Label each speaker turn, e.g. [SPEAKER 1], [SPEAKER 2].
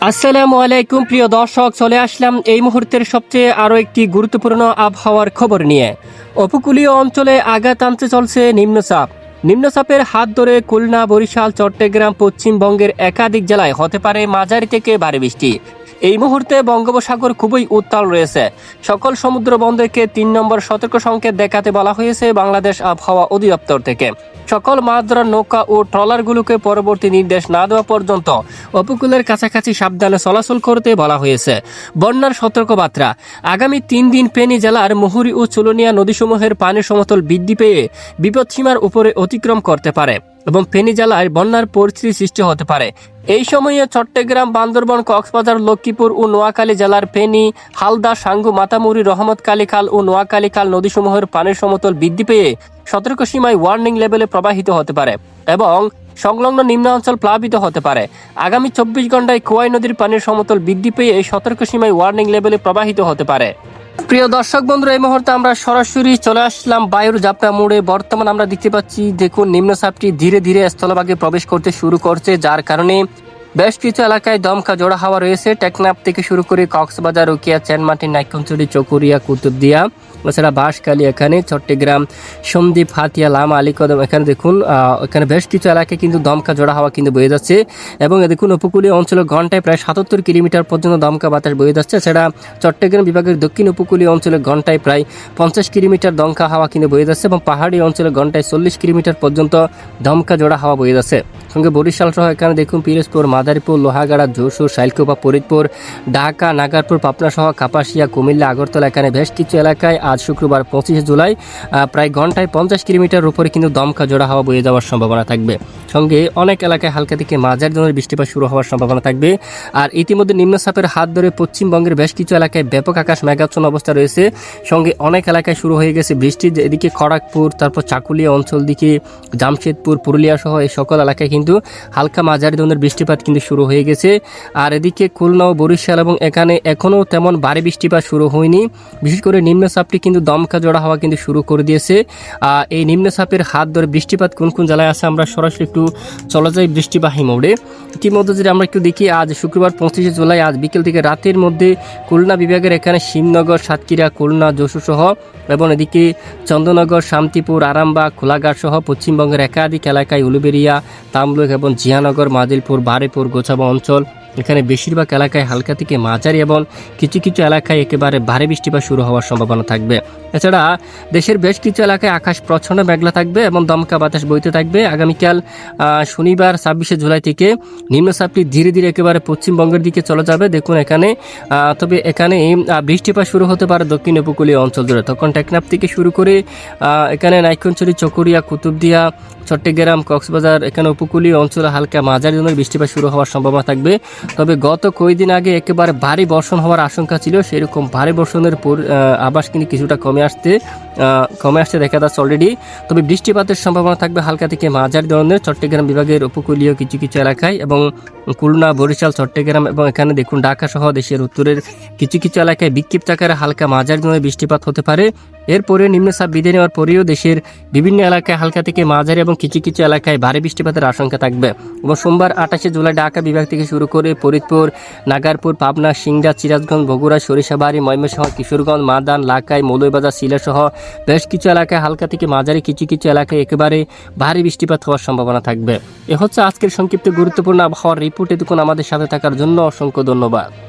[SPEAKER 1] আসসালামু আলাইকুম, প্রিয় দর্শক, চলে আসলাম এই মুহূর্তের সবচেয়ে আরও একটি গুরুত্বপূর্ণ আবহাওয়ার খবর নিয়ে। উপকূলীয় অঞ্চলে আঘাত আনতে চলছে নিম্নচাপ। নিম্নচাপের হাত ধরে খুলনা, বরিশাল, চট্টগ্রাম, পশ্চিমবঙ্গের একাধিক জেলায় হতে পারে মাঝারি থেকে ভারী বৃষ্টি। এই মুহূর্তে বঙ্গোপসাগর খুবই উত্তাল রয়েছে। সকল সমুদ্র বন্দরকে তিন নম্বর সতর্ক সংকেত দেখাতে বলা হয়েছে বাংলাদেশ আবহাওয়া অধিদপ্তর থেকে। সকল মাছ ধরার নৌকা ও ট্রলারগুলোকে পরবর্তী নির্দেশ না দেওয়া পর্যন্ত উপকূলের কাছাকাছি সাবধানে চলাচল করতে বলা হয়েছে। বন্যার সতর্কবার্তা। আগামী তিন দিন ফেনী জেলার মুহুরী ও চুলনিয়া নদীসমূহের পানির সমতল বৃদ্ধি পেয়ে বিপদসীমার উপরে অতিক্রম করতে পারে। এবং ফেনী জেলায় বন্যার পরিস্থিতি সৃষ্টি হতে পারে। এই সময়ে চট্টগ্রাম, বান্দরবন, কক্সবাজার, লক্ষ্মীপুর ও নোয়াখালী জেলার ফেনী, হালদা, সাঙ্গু মাতামুরি রহমত কালীখাল ও নোয়াখালী খাল নদীসমূহের পানির সমতল বৃদ্ধি পেয়ে সতর্ক সীমায় ওয়ার্নিং লেভেলে প্রবাহিত হতে পারে এবং সংলগ্ন নিম্নাঞ্চল প্লাবিত হতে পারে। আগামী চব্বিশ ঘন্টায় খোয়াই নদীর পানির সমতল বৃদ্ধি পেয়ে সতর্ক সীমায় ওয়ার্নিং লেভেলে প্রবাহিত হতে পারে। প্রিয় দর্শক বন্ধুরা, এই মুহূর্তে আমরা সরাসরি চলে আসলাম বায়ুর জাপটা মোড়ে। বর্তমান আমরা দেখতে পাচ্ছি, দেখুন নিম্নচাপটি ধীরে ধীরে স্থলভাগে প্রবেশ করতে শুরু করছে, যার কারণে বেশ কিছু এলাকায় দমকা জোড়া হাওয়া রয়েছে। টেকনাপ থেকে শুরু করে কক্সবাজার, রুকিয়া চ্যানমাটি নাইকঞ্চুরি চকুরিয়া, কুতুবদিয়া। এছাড়া বাঁশখালী এখানে চট্টগ্রাম সন্দীপ হাতিয়া, লামা, আলীকদম, এখানে দেখুন এখানে বেশ কিছু এলাকায় কিন্তু দমকা জোড়া হাওয়া কিন্তু বয়ে যাচ্ছে এবং দেখুন উপকূলীয় অঞ্চলে ঘন্টায় প্রায় সাতাত্তর কিলোমিটার পর্যন্ত দমকা বাতাস বয়ে যাচ্ছে। এছাড়া চট্টগ্রাম বিভাগের দক্ষিণ উপকূলীয় অঞ্চলে ঘন্টায় প্রায় পঞ্চাশ কিলোমিটার দমকা হাওয়া কিন্তু বয়ে যাচ্ছে এবং পাহাড়ি অঞ্চলে ঘন্টায় চল্লিশ কিলোমিটার পর্যন্ত দমকা জোড়া হাওয়া বয়ে যাচ্ছে। সঙ্গে বরিশাল সহ এখানে দেখুন, পিরোজপুর, মাদারীপুর, লোহাগাড়া, যশোর, শাইলকুপা, ফরিদপুর, ঢাকা, নাগারপুর, পাবনা সহ কাপাসিয়া, কুমিল্লা, আগরতলা, এখানে বেশ কিছু এলাকায় আজ শুক্রবার পঁচিশে জুলাই প্রায় ঘন্টায় পঞ্চাশ কিলোমিটার উপরে কিন্তু দমকা জোড়া হাওয়া বয়ে যাওয়ার সম্ভাবনা থাকবে। সঙ্গে অনেক এলাকায় হালকা থেকে মাঝারি ধরনের বৃষ্টিপাত শুরু হওয়ার সম্ভাবনা থাকবে। আর ইতিমধ্যে নিম্নচাপের হাত ধরে পশ্চিমবঙ্গের বেশ কিছু এলাকায় ব্যাপক আকাশ মেঘাচ্ছন্ন অবস্থা রয়েছে। সঙ্গে অনেক এলাকায় শুরু হয়ে গেছে বৃষ্টি। এদিকে খড়গপুর, তারপর চাকুলিয়া অঞ্চল দিকে জামশেদপুর পুরুলিয়া সহ এই সকল এলাকায় কিন্তু হালকা মাঝারি ধরনের বৃষ্টিপাত কিন্তু শুরু হয়ে গেছে। আর এদিকে খুলনা ও বরিশাল এবং এখানে এখনও তেমন ভারী বৃষ্টিপাত শুরু হয়নি। বিশেষ করে নিম্নচাপটি কিন্তু দমকা জোড়া হওয়া কিন্তু শুরু করে দিয়েছে। এই নিম্নচাপের হাত ধরে বৃষ্টিপাত কোন কোন জেলায় আছে আমরা সরাসরি একটু চলে বৃষ্টি বৃষ্টিবাহী মোড়ে। ইতিমধ্যে যদি আমরা একটু দেখি, আজ শুক্রবার পঁচিশে জুলাই, আজ বিকেল থেকে রাতের মধ্যে খুলনা বিভাগের এখানে শিবনগর, সাতক্ষীরা, খুলনা যশু সহ এবং এদিকে চন্দ্রনগর, শান্তিপুর, আরামবাগ খোলাঘাট সহ পশ্চিমবঙ্গের একাধিক এলাকায় উলুবেরিয়া, তামলুক এবং জিয়ানগর মাদিলপুর বারেপুর গোছাবা অঞ্চল এখানে বেশিরভাগ এলাকায় হালকা থেকে মাঝারি এবং কিছু কিছু এলাকায় একেবারে ভারী বৃষ্টিপাত শুরু হওয়ার সম্ভাবনা থাকবে। এছাড়া দেশের বেশ কিছু এলাকায় আকাশ প্রচ্ছন্ন মেঘলা থাকবে এবং দমকা বাতাস বইতে থাকবে। আগামীকাল শনিবার, ছাব্বিশে জুলাই থেকে নিম্নচাপটি ধীরে ধীরে একেবারে পশ্চিমবঙ্গের দিকে চলে যাবে। দেখুন এখানে তবে এখানে বৃষ্টিপাত শুরু হতে পারে দক্ষিণ উপকূলীয় অঞ্চল জুড়ে। তখন টেকনাপ থেকে শুরু করে এখানে নাইকঞ্চলি চকুরিয়া, কুতুবদিয়া চট্টগ্রাম কক্সবাজার এখানে উপকূলীয় অঞ্চলে, হালকা মাঝারি ধরনের বৃষ্টিপাত শুরু হওয়ার সম্ভাবনা থাকবে। তবে গত কয়েকদিন আগে একেবারে ভারী বর্ষণ হওয়ার আশঙ্কা ছিল। সেরকম ভারী বর্ষণের আভাস কিন্তু কিছুটা কমে আসতে কমে আসতে দেখা যাচ্ছে অলরেডি তবে বৃষ্টিপাতের সম্ভাবনা থাকবে হালকা থেকে মাঝারি ধরনের। চট্টগ্রাম বিভাগের উপকূলীয় কিছু কিছু এলাকায় এবং খুলনা, বরিশাল, চট্টগ্রাম এবং এখানে দেখুন ঢাকা সহ দেশের উত্তরের কিছু কিছু এলাকায় বিক্ষিপ্ত আকারে হালকা মাঝারি ধরনের বৃষ্টিপাত হতে পারে। এরপরে নিম্নচাপ বিদে নেওয়ার পরেও দেশের বিভিন্ন এলাকায় হালকা থেকে মাঝারি এবং কিছু কিছু এলাকায় ভারী বৃষ্টিপাতের আশঙ্কা থাকবে। এবং সোমবার আঠাশে জুলাই ঢাকা বিভাগ থেকে শুরু করে ফরিদপুর, নাগারপুর, পাবনা, সিংড়া, সিরাজগঞ্জ, বগুড়া, সরিষাবাড়ি, ময়মনসিংহ, কিশোরগঞ্জ, মাদান, লাকাই, মৌলভীবাজার সিলেট সহ বেশ কিছু এলাকায় হালকা থেকে মাঝারি কিছু কিছু এলাকায় একেবারে ভারী বৃষ্টিপাত হওয়ার সম্ভাবনা থাকবে। এ হচ্ছে আজকের সংক্ষিপ্ত গুরুত্বপূর্ণ আবহাওয়ার রিপোর্ট। এতক্ষণ আমাদের সাথে থাকার জন্য অসংখ্য ধন্যবাদ।